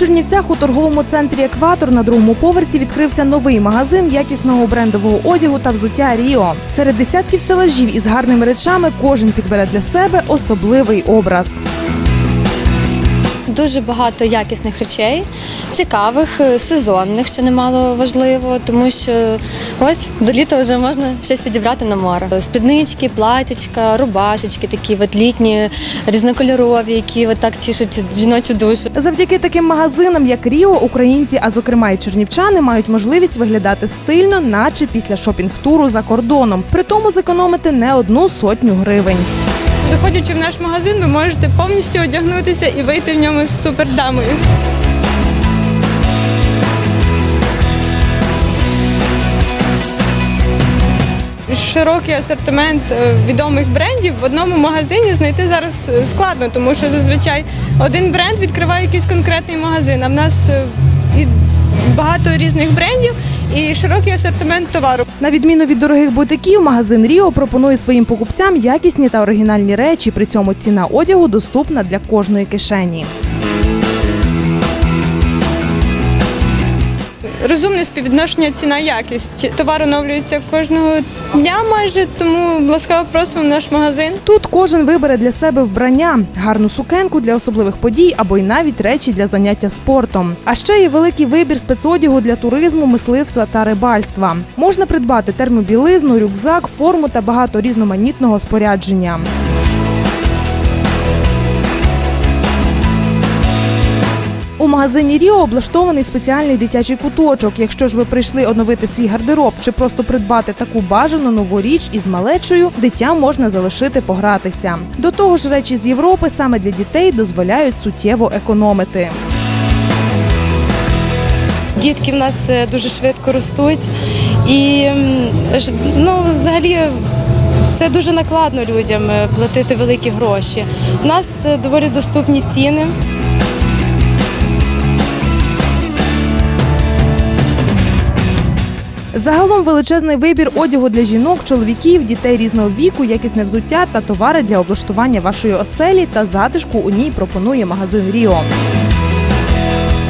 Чернівцях у торговому центрі Екватор на другому поверсі відкрився новий магазин якісного брендового одягу та взуття Ріо. Серед десятків стелажів із гарними речами кожен підбере для себе особливий образ. Дуже багато якісних речей, цікавих, е, сезонних, що немало важливо, тому що ось до літа вже можна щось підібрати на море. Спіднички, платячка, рубашечки, такі от літні, різнокольорові, які от так тішать жіночу душу. Завдяки таким магазинам, як Ріо, українці, а зокрема й чернівчани, мають можливість виглядати стильно, наче після шопінг-туру за кордоном. При тому зекономити не одну сотню гривень. Заходячи в наш магазин, ви можете повністю одягнутися і вийти в ньому з супердамою. Широкий асортимент е, відомих брендів в одному магазині знайти зараз е, складно, тому що зазвичай один бренд відкриває якийсь конкретний магазин. А в нас е, і багато різних брендів і широкий асортимент товару. На відміну від дорогих бутиків, магазин Ріо пропонує своїм покупцям якісні та оригінальні речі. При цьому ціна одягу доступна для кожної кишені. Розумне співвідношення ціна-якість. Товар оновлюється кожного дня майже, тому ласкаво просимо в наш магазин. Тут кожен вибере для себе вбрання, гарну сукенку для особливих подій або й навіть речі для заняття спортом. А ще є великий вибір спецодягу для туризму, мисливства та рибальства. Можна придбати термобілизну, рюкзак, форму та багато різноманітного спорядження. У магазині Ріо облаштований спеціальний дитячий куточок. Якщо ж ви прийшли оновити свій гардероб чи просто придбати таку бажану нову річ із малечою, дитя можна залишити погратися. До того ж, речі з Європи саме для дітей дозволяють суттєво економити. Дітки в нас е, дуже швидко ростуть, і ну, взагалі це дуже накладно людям е, платити великі гроші. У нас е, доволі доступні ціни. Загалом величезний вибір одягу для жінок, чоловіків, дітей різного віку, якісне взуття та товари для облаштування вашої оселі та затишку у ній пропонує магазин Ріо.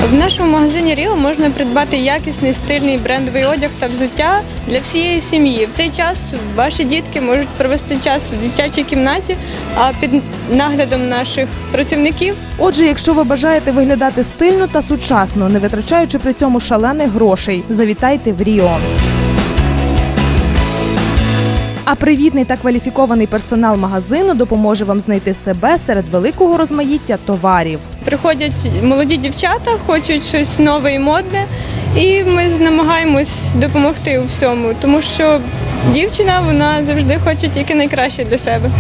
В нашому магазині Ріо можна придбати якісний стильний брендовий одяг та взуття для всієї сім'ї. В цей час ваші дітки можуть провести час в дитячій кімнаті, а під наглядом наших працівників Отже, якщо ви бажаєте виглядати стильно та сучасно, не витрачаючи при цьому шалених грошей, завітайте в Ріо. А привітний та кваліфікований персонал магазину допоможе вам знайти себе серед великого розмаїття товарів. Приходять молоді дівчата, хочуть щось нове і модне, і ми намагаємось допомогти у всьому, тому що дівчина вона завжди хоче тільки найкраще для себе.